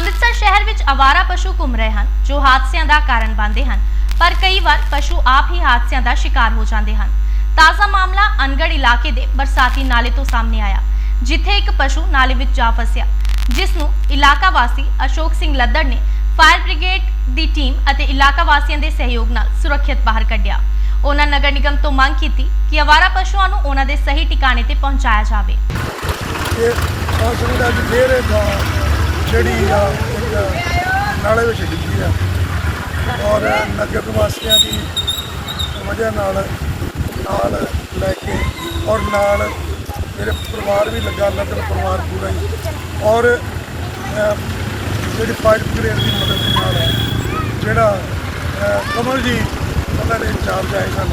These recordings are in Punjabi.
ਅੰਮ੍ਰਿਤਸਰ ਸ਼ਹਿਰ ਵਿੱਚ ਆਵਾਰਾ ਪਸ਼ੂ ਘੁੰਮ ਰਹੇ ਹਨ, ਜੋ ਹਾਦਸਿਆਂ ਦਾ ਕਾਰਨ ਬਣਦੇ ਹਨ। ਪਰ ਕਈ ਵਾਰ ਪਸ਼ੂ ਆਪ ਹੀ ਹਾਦਸਿਆਂ ਦਾ ਸ਼ਿਕਾਰ ਹੋ ਜਾਂਦੇ ਹਨ। ਤਾਜ਼ਾ ਮਾਮਲਾ ਅਨਗੜ ਇਲਾਕੇ ਦੇ ਬਰਸਾਤੀ ਨਾਲੇ ਤੋਂ ਸਾਹਮਣੇ ਆਇਆ, ਜਿੱਥੇ ਇੱਕ ਪਸ਼ੂ ਨਾਲੇ ਵਿੱਚ ਜਾ ਫਸਿਆ। ਜਿਸ ਨੂੰ ਇਲਾਕਾ ਵਾਸੀ ਅਸ਼ੋਕ ਸਿੰਘ ਲੱਦੜ ਨੇ ਫਾਇਰ ਬ੍ਰਿਗੇਡ ਦੀ ਟੀਮ ਅਤੇ ਇਲਾਕਾ ਵਾਸੀਆਂ ਦੇ ਸਹਿਯੋਗ ਨਾਲ ਸੁਰੱਖਿਅਤ ਬਾਹਰ ਕੱਢਿਆ। ਉਹਨਾਂ ਨਗਰ ਨਿਗਮ ਤੋਂ ਮੰਗ ਕੀਤੀ ਕਿ ਅਵਾਰਾ ਪਸ਼ੂਆਂ ਨੂੰ ਉਹਨਾਂ ਦੇ ਸਹੀ ਟਿਕਾਣੇ ਤੇ ਪਹੁੰਚਾਇਆ ਜਾਵੇ। ਇਹ ਫਸਲ ਦਾ ਅੱਜ ਫੇਰ ਜਿਹੜੀ ਆ ਇੱਕ ਨਾਲੇ ਵਿੱਚ ਡਿੱਗੀ ਆ। ਔਰ ਨਗਰ ਨਿਵਾਸੀਆਂ ਦੀ ਵਜ੍ਹਾ ਨਾਲ ਨਾਲ ਲੈ ਕੇ ਔਰ ਨਾਲ ਮੇਰੇ ਪਰਿਵਾਰ ਵੀ ਲੱਗਾ, ਨਗਰ ਪਰਿਵਾਰ ਪੂਰਾ ਹੀ। ਔਰ ਜਿਹੜੀ ਫਾਇਰ ਬ੍ਰਿਗੇਡ ਦੀ ਮਦਦ ਦੇ ਨਾਲ ਜਿਹੜਾ ਕਮਲ ਜੀ, ਉਹਨਾਂ ਨੇ ਇੰਚਾਰਜ ਆਏ ਸਨ।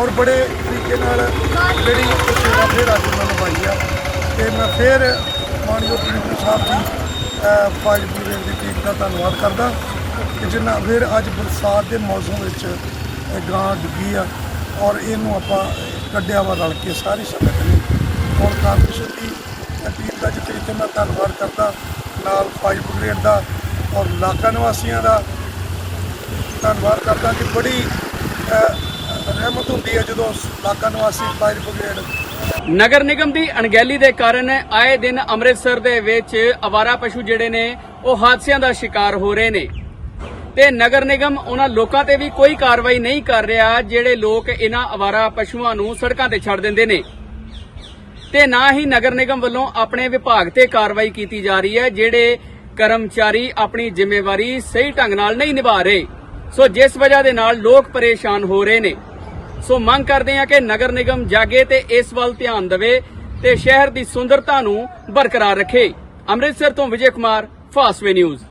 ਔਰ ਬੜੇ ਤਰੀਕੇ ਨਾਲ ਜਿਹੜੀ ਇਹ ਸੇਵਾ ਫਿਰ ਅੱਜ ਮੈਂ ਨਿਭਾਈ ਆ। ਤੇ ਮੈਂ ਫਿਰ ਮਾਨਯੋਗ commissioner sahib ji fire brigade ਦੀ ਟੀਮ ਦਾ ਧੰਨਵਾਦ ਕਰਦਾ। ਕਿ ਜਿਨ੍ਹਾਂ ਫਿਰ ਅੱਜ ਬਰਸਾਤ ਦੇ ਮੌਸਮ ਵਿੱਚ ਗਾਂ ਡੁੱਗੀ ਆ ਔਰ ਇਹਨੂੰ ਆਪਾਂ ਕੱਢਿਆ ਵਾ ਰਲ ਕੇ ਸਾਰੀ ਸੰਗਤ ਨੇ। ਔਰ ਕਾਰਪੋਰੇਸ਼ਨ ਦੀ ਟੀਮ ਦਾ ਜਿੱਥੇ ਜਿੱਥੇ ਮੈਂ ਧੰਨਵਾਦ ਕਰਦਾ, ਨਾਲ ਫਾਇਰ ਬ੍ਰਿਗੇਡ ਦਾ ਔਰ ਇਲਾਕਾ ਨਿਵਾਸੀਆਂ ਦਾ ਧੰਨਵਾਦ ਕਰਦਾ ਕਿ ਬੜੀ ਰਹਿਮਤ ਹੁੰਦੀ ਹੈ ਜਦੋਂ ਇਲਾਕਾ ਨਿਵਾਸੀ ਫਾਇਰ ਬ੍ਰਿਗੇਡ ਨਗਰ ਨਿਗਮ ਦੀ ਅਣਗਹਿਲੀ ਦੇ ਕਾਰਨ ਆਏ ਦਿਨ ਅੰਮ੍ਰਿਤਸਰ ਦੇ ਵਿੱਚ ਅਵਾਰਾ ਪਸ਼ੂ ਜਿਹੜੇ ਨੇ, ਉਹ ਹਾਦਸਿਆਂ ਦਾ ਸ਼ਿਕਾਰ ਹੋ ਰਹੇ ਨੇ। ਤੇ ਨਗਰ ਨਿਗਮ ਉਹਨਾਂ ਲੋਕਾਂ ਤੇ ਵੀ ਕੋਈ ਕਾਰਵਾਈ ਨਹੀਂ ਕਰ ਰਿਹਾ ਜਿਹੜੇ ਲੋਕ ਇਹਨਾਂ ਅਵਾਰਾ ਪਸ਼ੂਆਂ ਨੂੰ ਸੜਕਾਂ ਤੇ ਛੱਡ ਦਿੰਦੇ ਨੇ। ਤੇ ਨਾ ਹੀ ਨਗਰ ਨਿਗਮ ਵੱਲੋਂ ਆਪਣੇ ਵਿਭਾਗ ਤੇ ਕਾਰਵਾਈ ਕੀਤੀ ਜਾ ਰਹੀ ਹੈ, ਜਿਹੜੇ ਕਰਮਚਾਰੀ ਆਪਣੀ ਜ਼ਿੰਮੇਵਾਰੀ ਸਹੀ ਢੰਗ ਨਾਲ ਨਹੀਂ ਨਿਭਾ ਰਹੇ। ਸੋ ਜਿਸ ਵਜ੍ਹਾ ਦੇ ਨਾਲ ਲੋਕ ਪਰੇਸ਼ਾਨ ਹੋ ਰਹੇ ਨੇ। ਸੋ ਮੰਗ ਕਰਦੇ ਹਾਂ ਕਿ ਨਗਰ ਨਿਗਮ ਜਾਗੇ ਤੇ ਇਸ ਵੱਲ ਧਿਆਨ ਦੇਵੇ ਤੇ ਸ਼ਹਿਰ ਦੀ ਸੁੰਦਰਤਾ ਨੂੰ ਬਰਕਰਾਰ ਰੱਖੇ। ਅੰਮ੍ਰਿਤਸਰ ਤੋਂ ਵਿਜੇ ਕੁਮਾਰ, ਫਾਸਵੇ ਨਿਊਜ਼।